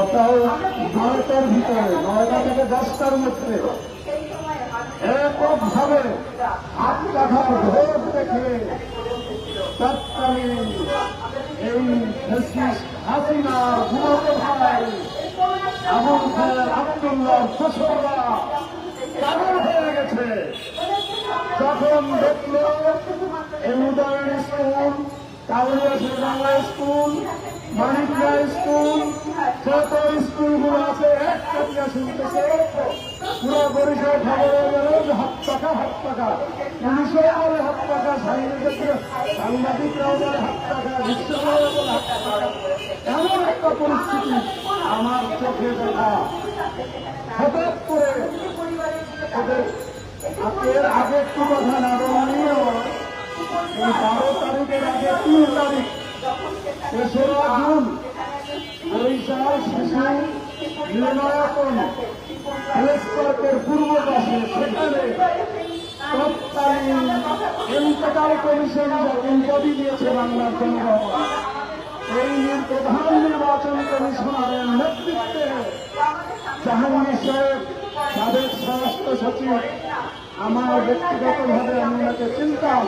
সকাল নয়টার ভিতরে, নয়টা থেকে দশটার মধ্যে। এককভাবে হাত কাঠার ভোট দেখে তৎকালীন এই হাসিনা ঘুমাতে ভাই আবুল খায়ের আবদুল্লাহ ফসলরা পাগল হয়ে গেছে। যখন দেখল এই Udayan school Kauria Bangla school Manikra school যত স্কুলগুলো আছে, এক শুনতেছে পুরো পরিচয় খবর গেল হাত টাকা হাত টাকা পুলিশও বলে হাত টাকা সাংবাদিকরাও বলে হাত টাকা বিশ্বভাবে বলে হাত টাকা এমন একটা পরিস্থিতি আমার চোখে দেখা। হঠাৎ করে ওদের এর আগে একটু কথা না রমণীয় এই বারো তারিখের আগে তিন তারিখ তেসরা জুন বরিশাল শিশু নির্ণয়াপন প্রেস পার্কের পূর্ব পাশে সেখানে তৎকালীন ইন্তেকাল কমিশন এই প্রধান নির্বাচন কমিশনারের নেতৃত্বে জাহাঙ্গীর সাহেব সচিব, আমার ব্যক্তিগতভাবে আমি ওনাকে চিনতাম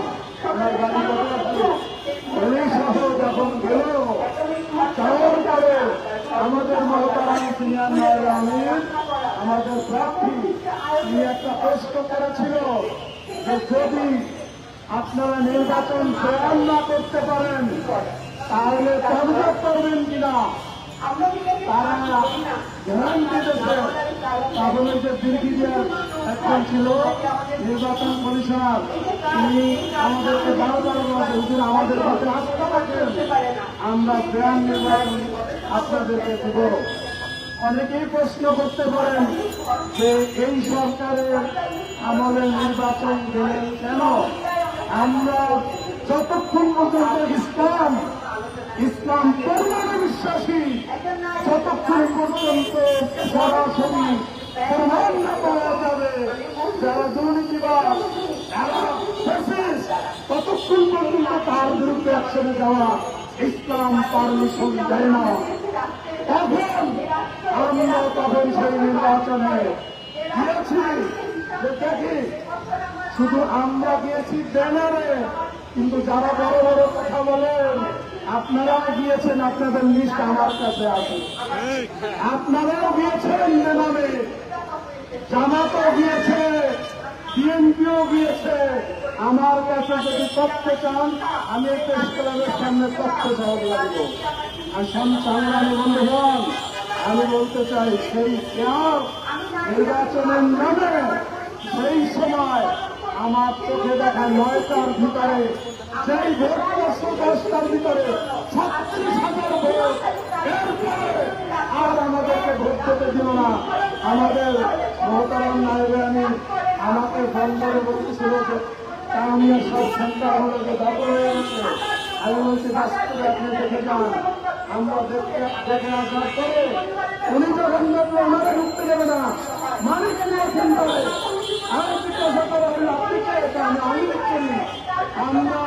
আমার বাড়ি বদলাপুর উনি সহ যখন গেল যাওয়ার পরে আমাদের মহতারাম সিনিয়র নয় আমির আমাদের প্রার্থী। একটা প্রশ্ন করেছিল যে যদি আপনারা নির্বাচন প্রয়াণ না করতে পারেন, তাহলে পদত্যাগ করবেন কিনা? তারা গ্যারান্টি দিয়েছে। তাহলে ছিল, নির্বাচন কমিশনার, তিনি আমাদেরকে বারবার বলেছে হুজুর আমাদের আমরা নির্বাচন আপনাদেরকে দেব। অনেকেই প্রশ্ন করতে পারেন যে এই সরকারের আমাদের নির্বাচন গেলেন কেন? আমরা যতক্ষণ পর্যন্ত ইসলাম ইসলাম পরিমাণে বিশ্বাসী, যতক্ষণ পর্যন্ত সরাসরি প্রমাণ পাওয়া যাবে, যারা দুর্নীতিবাদ যারা ততক্ষণ পর্যন্ত তার বিরুদ্ধে অ্যাকশনে যাওয়া ইসলাম পারমিশন দেয় না। তখন আমরা তখন সেই নির্বাচনে। গিয়েছি দেখি, শুধু আমরা গিয়েছি ব্যানারে, কিন্তু যারা বড় বড় কথা বলেন, আপনারাও গিয়েছেন আপনাদের লিস্ট আমার কাছে আছে। আপনারাও গিয়েছেন ব্যানারে, জামাতও গিয়েছে বিএনপিও গিয়েছে আমার কাছে যদি তথ্য চান, আমি প্রেস ক্লাবের সামনে তথ্য চাওয়া লাগবো আর সংগ্রামী বন্ধুগণ, আমি বলতে চাই, সেই নির্বাচনের নামে সেই সময় আমার চোখে দেখা নয়টার ভিতরে, সেই ভোট দশটার ভিতরে ছত্রিশ হাজার ভোট আর আমাদেরকে ভোট দিতে দিল না। আমাদের মহতারাম নায়বে আমি, আমাকে ফোন করে বলতেছিল যে কামিয়া সব গেছে আমি বলছি, বাস্তবে দেখে আমরা দেখতে দেখে আসার না। মালিক সেন্টারে আমি জিজ্ঞাসা করা হলো আপনি কে? আমি আমরা